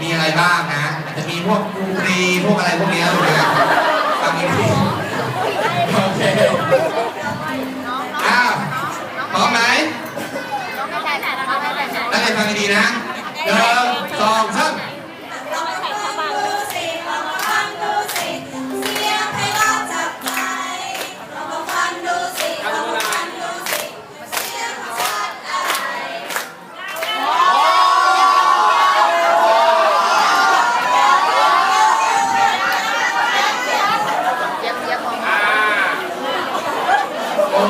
มีอะไรบ้างนะอาจจะมีพวกกูกรีพวกอะไรพวกเนี้ยนะฟังดีๆโอเคอ้าวพร้อมไหมนักเรียนฟังดีๆนะหนึ่งสองสาม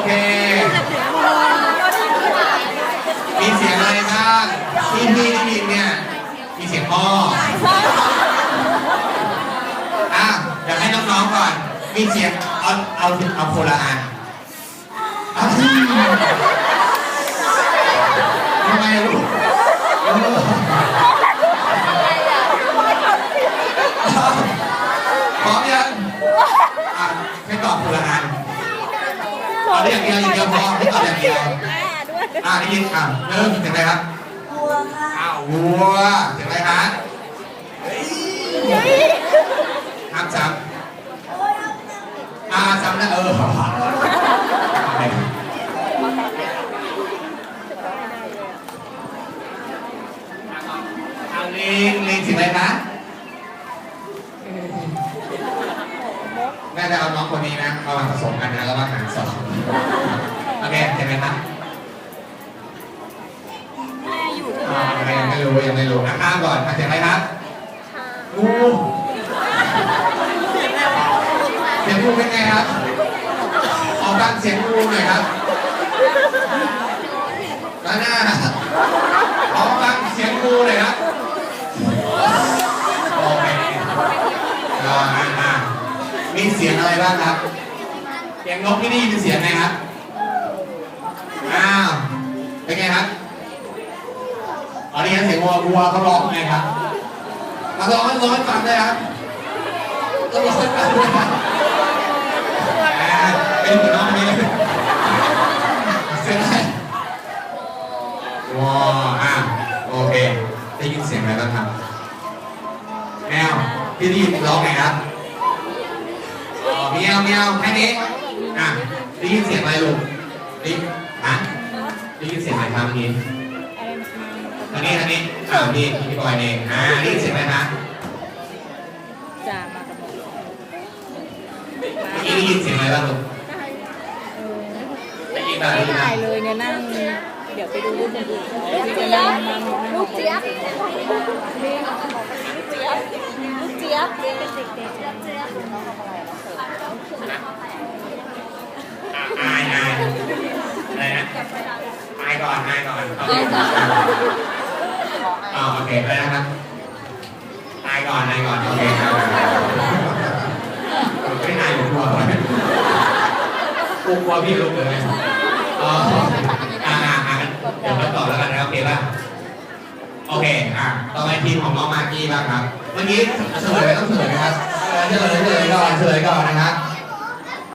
เค มีเสียงอะไรบ้างที่พี่ได้ยินเนี่ย มีเสียงอ้ออะเดี๋ยวให้น้องๆก่อน มีเสียงเอาเอาเอาโคละอันทำไมลูกเออพร้อมยังอะให้ตอบโคนละอัน เอาได้อย่างเดียวอย่างเดียวพอให้ตอบอย่างเดียวอะได้ยินอะเริ่มเสียงอะไรครับวัวค่ะอ้าววัวเสียงอะไรคะห้ามซ้ำอ่าซ้ำนะเออลิงลิงเสียงอะไรคะ จะเอาน้องคนนี้นะเอามาผสมกันนะแล้วมาหารสองโอเคเสียงอะไรคะอ่ายังไม่รู้ยังไม่รู้อะข้ามก่อนอะเสียงอะไรครับงูเสียงงูเป็นไงครับออกดังเสียงงูหน่อยครับด้านหน้าออกดังเสียงงูหน่อยครับโอเคอ่าอ่าอ่า มีเสียงอะไรบ้างครับ เสียงนกที่ได้ยินเป็นเสียงไงครับ อ้าว เป็นไงครับอันนี้เสียงวัววัวเขาร้องไงครับมาร้องให้ร้องให้ฟังได้ครับต้องร้องให้ฟังด้วยครับเป็นหมือนน้องนี้เสียงอะไรว้าวอะโอเค ได้ยินเสียงอะไรบ้างครับ แมว พี่ได้ยินร้องไงครับ มียวเมียวแค่นี้อะได้ยินเสียงอะไรลูกได้ฮะได้ยินเสียงอะไรครับเมื่อกี้ทางนี้ทางนี้อ้าวนี่พี่บอยเองอ่านี่เสียงอะไรนะจะมากับหมอเมื่อกี้ได้ยินเสียงอะไรบ้างลูกได้ยินแบบไม่นี้ถ่ายเลยเนี่ยนั่งเดี๋ยวไปดูรูปคนอื่นจะนั่งนั่งลูกเจี๊ยบลูกเจี๊ยบลูกเจี๊ยบเป็นเด็กๆเจี๊ยบเจี๊ยบ อะอายอายอะไรนะอาย ก่อนอายก่อนโอเคอ๋อโอเคไปนะครับอายก่อนอายก่อนโอเคครับไม่อายผมกลัวกูกลัวพี่ลูกเลยอ๋ออ่าอ่าอ่าเดี๋ยวมาต่อแล้วกันนะโอเคป่ะโอเค อะ ต่อไปทีมของน้องมากกี้บ้างครับเมื่อกี้เฉลยไหมต้องเฉลยไหมครับเออเฉลยเฉลยก่อนเฉลยก่อนนะครับ